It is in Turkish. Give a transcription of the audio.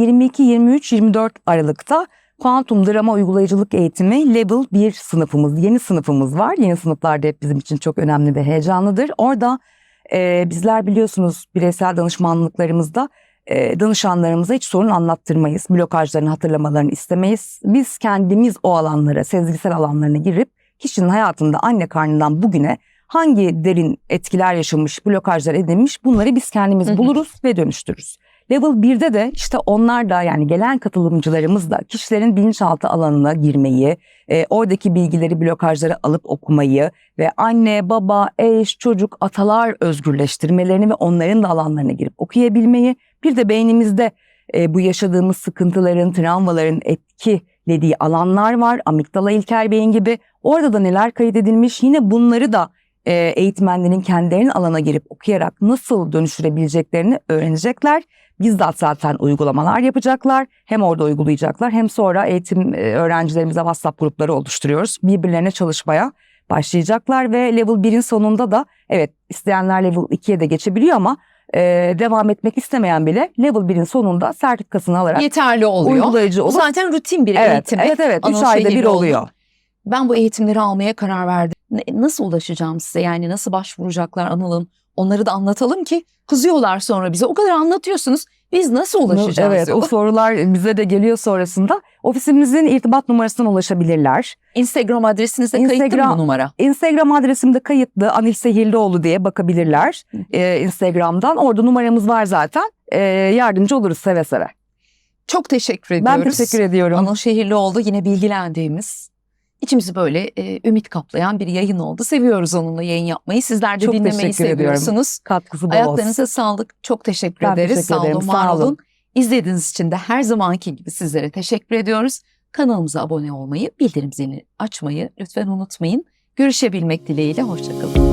22-23-24 Aralık'ta Kuantum Drama Uygulayıcılık Eğitimi Level 1 sınıfımız, yeni sınıfımız var. Yeni sınıflar da hep bizim için çok önemli ve heyecanlıdır. Orada e, bizler biliyorsunuz bireysel danışmanlıklarımızda e, danışanlarımıza hiç sorun anlattırmayız. Blokajlarını hatırlamalarını istemeyiz. Biz kendimiz o alanlara, sezgisel alanlarına girip kişinin hayatında anne karnından bugüne hangi derin etkiler yaşamış, blokajlar edinmiş bunları biz kendimiz buluruz ve dönüştürürüz. Level 1'de de işte onlar da yani gelen katılımcılarımız da kişilerin bilinçaltı alanına girmeyi, e, oradaki bilgileri, blokajları alıp okumayı ve anne, baba, eş, çocuk, atalar özgürleştirmelerini ve onların da alanlarına girip okuyabilmeyi, bir de beynimizde e, bu yaşadığımız sıkıntıların, travmaların etkilediği alanlar var. Amigdala ilkel beyin gibi. Orada da neler kaydedilmiş yine bunları da e, eğitmenlerin kendilerinin alana girip okuyarak nasıl dönüştürebileceklerini öğrenecekler. Bizzat zaten uygulamalar yapacaklar. Hem orada uygulayacaklar hem sonra eğitim e, öğrencilerimize WhatsApp grupları oluşturuyoruz. Birbirlerine çalışmaya başlayacaklar ve level 1'in sonunda da evet isteyenler level 2'ye de geçebiliyor ama e, devam etmek istemeyen bile level 1'in sonunda sertifikasını alarak Yeterli oluyor. uygulayıcı olup zaten rutin bir evet, eğitim. evet evet 3 Anons ayda bir oluyor. Ben bu eğitimleri almaya karar verdim. Nasıl ulaşacağım size? Yani nasıl başvuracaklar Anıl'ın? Onları da anlatalım ki kızıyorlar sonra bize. O kadar anlatıyorsunuz. Biz nasıl ulaşacağız? Evet o yola? sorular bize de geliyor sonrasında. Ofisimizin irtibat numarasından ulaşabilirler. Instagram adresinizde kayıtlı mı Instagram- bu numara? Instagram adresimde kayıtlı Anil Sehirlioğlu diye bakabilirler ee, Instagram'dan. Orada numaramız var zaten. Ee, yardımcı oluruz seve seve. Çok teşekkür ediyoruz. Ben teşekkür ediyorum. Anıl Şehirli oldu. Yine bilgilendiğimiz, içimizi böyle e, ümit kaplayan bir yayın oldu. Seviyoruz onunla yayın yapmayı. Sizler de Çok dinlemeyi teşekkür ediyorum. seviyorsunuz. Katkısı bol olsun. Ayaklarınıza sağlık. Çok teşekkür Ben ederiz. teşekkür sağ ederim. olun, Sağ var olun. olun. İzlediğiniz için de her zamanki gibi sizlere teşekkür ediyoruz. Kanalımıza abone olmayı, bildirim zilini açmayı lütfen unutmayın. Görüşebilmek dileğiyle. Hoşçakalın.